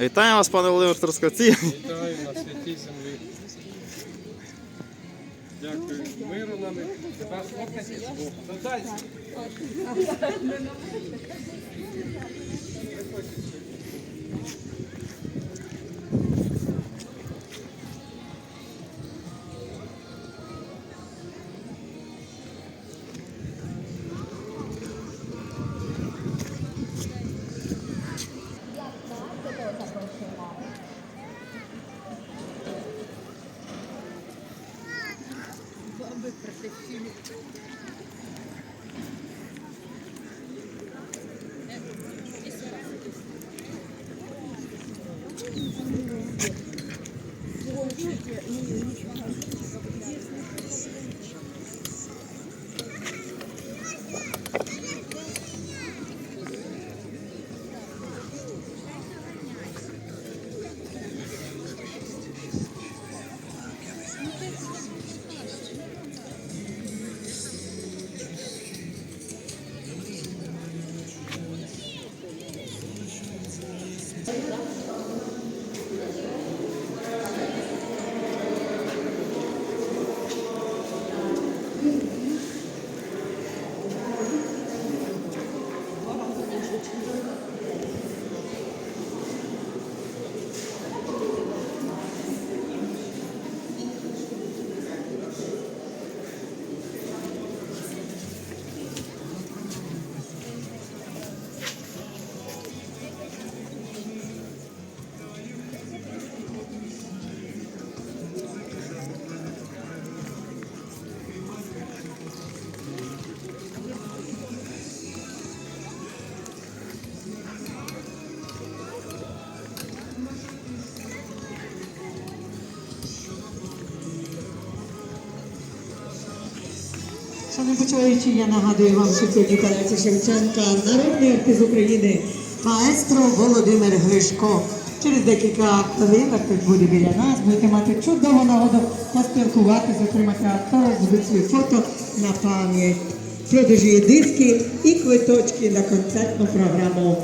Вітаю вас, пане Володимир Трускавці. Вітаю на святій землі. Дякую. Миру нам. і Тепер Шановні почуваючі, я нагадую вам, що сьогодні Тараса Шевченка, народний артист України, маестро Володимир Гришко. Через декілька хвилин артист буде біля нас, будете мати чудову нагоду поспілкуватися, отримати автограф, зробити свої фото на пам'ять. Продажі диски і квиточки на концертну програму.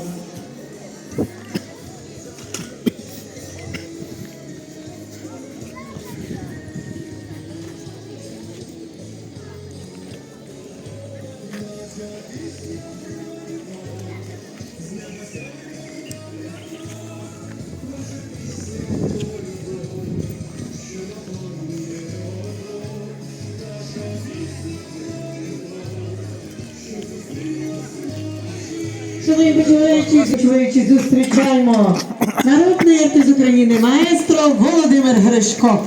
Шановні почуваючі, зустрічаємо народний артист України, маестро Володимир Гришко.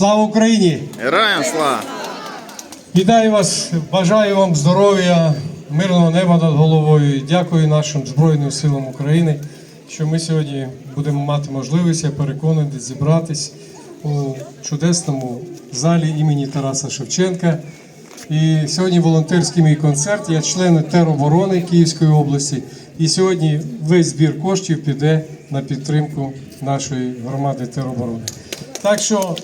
Слава Україні! Героям слава! Вітаю вас, бажаю вам здоров'я, мирного неба над головою. Дякую нашим Збройним силам України, що ми сьогодні будемо мати можливість, я переконаний, зібратись у чудесному залі імені Тараса Шевченка. І сьогодні волонтерський мій концерт. Я член тероборони Київської області. І сьогодні весь збір коштів піде на підтримку нашої громади тероборони. Так що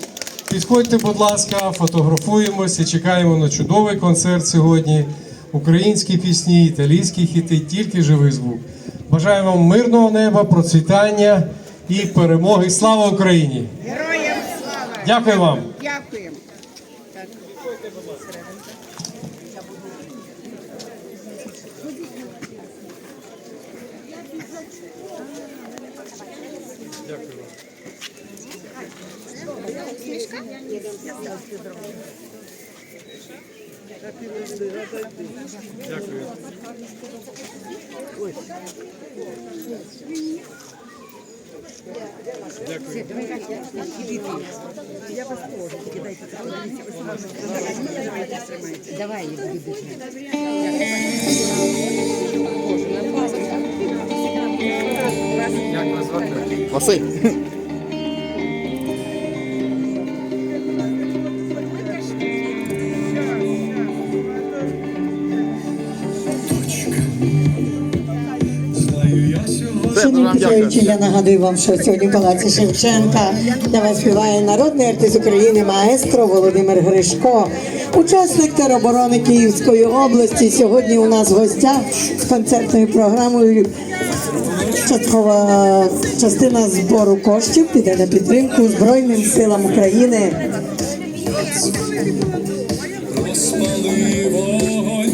підходьте, будь ласка, фотографуємося, чекаємо на чудовий концерт сьогодні. Українські пісні, італійські хіти, тільки живий звук. Бажаю вам мирного неба, процвітання і перемоги. Слава Україні! Героям слава! Дякую вам! Дякуємо. Давай, я буду бежать. Василь. Шановні вам дякую. глядачі, я нагадую вам, що сьогодні в Палаці Шевченка для вас співає народний артист України маестро Володимир Гришко, учасник тероборони Київської області. Сьогодні у нас в гостях з концертною програмою. Часткова частина збору коштів піде на підтримку Збройним силам України. Розпали вогонь,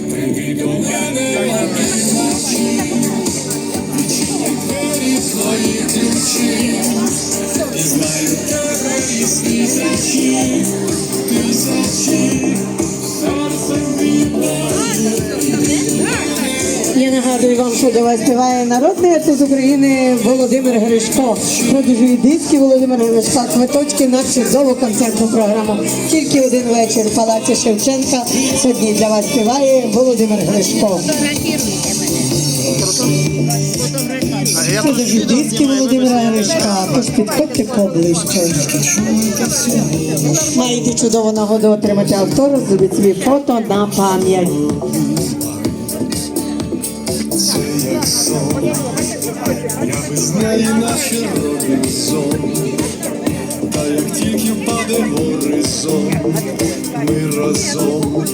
що до вас співає народний артист України Володимир Гришко. Продовжує диски Володимир Гришко, квиточки на чудову концертну програму. Тільки один вечір в Палаці Шевченка. Сьогодні для вас співає Володимир Гришко. Продовжує диски Володимира Гришка. Тож підходьте поближче. Маєте чудову нагоду отримати автор, зробіть свій фото на пам'ять. Сон, я визнаю наші роки сон. Та як тільки впаде горизонт, ми разом,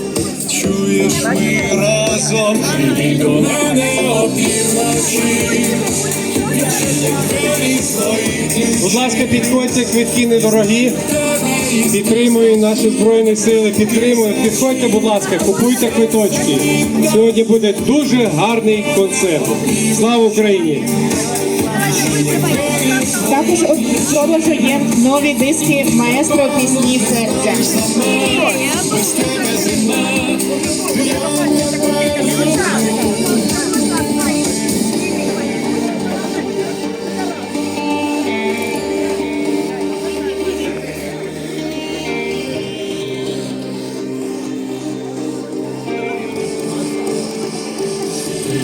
чуєш, ми разом, привіт до мене опівночі, Будь ласка, підходьте, квитки недорогі. Підтримую наші збройні сили. Підтримую. Підходьте, будь ласка, купуйте квиточки. Сьогодні буде дуже гарний концерт. Слава Україні! Також у продажу є нові диски маестро пісні серця. Два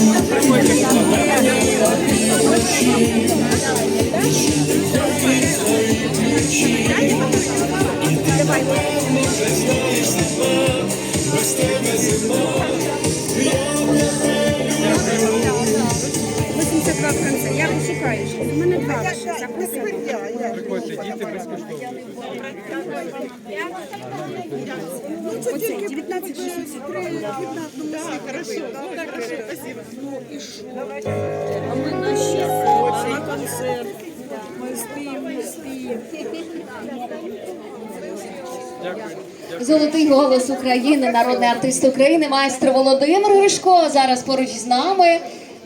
в конце. Я вишукаю. ще. У мене два записано. Приходьте, діти безкоштовно. Оце 1963, 15 Так, хорошо. Хорошо, спасибо. Ну і що? А ми на ще на концерт. Ми спіємо, ми спіємо. Золотий голос України, народний артист України, майстер Володимир Гришко. Зараз поруч з нами.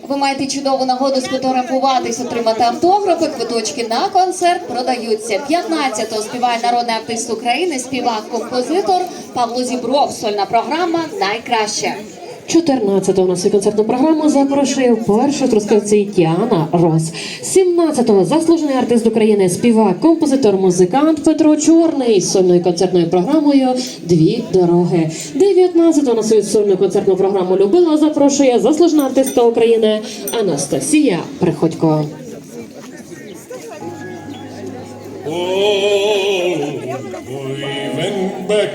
Ви маєте чудову нагоду сфотографуватись, отримати автографи. Квиточки на концерт продаються. 15-го співає народний артист України, співак, композитор Павло Зібров. Сольна програма найкраще. 14-го на свою концертну програму запрошує вперше трускавці Тіана Рос. 17-го заслужений артист України, співак, композитор, музикант Петро Чорний з сольною концертною програмою Дві дороги. 19-го на свою сольну концертну програму Любила запрошує заслужена артистка України Анастасія Приходько. Oh, Ойвенбек,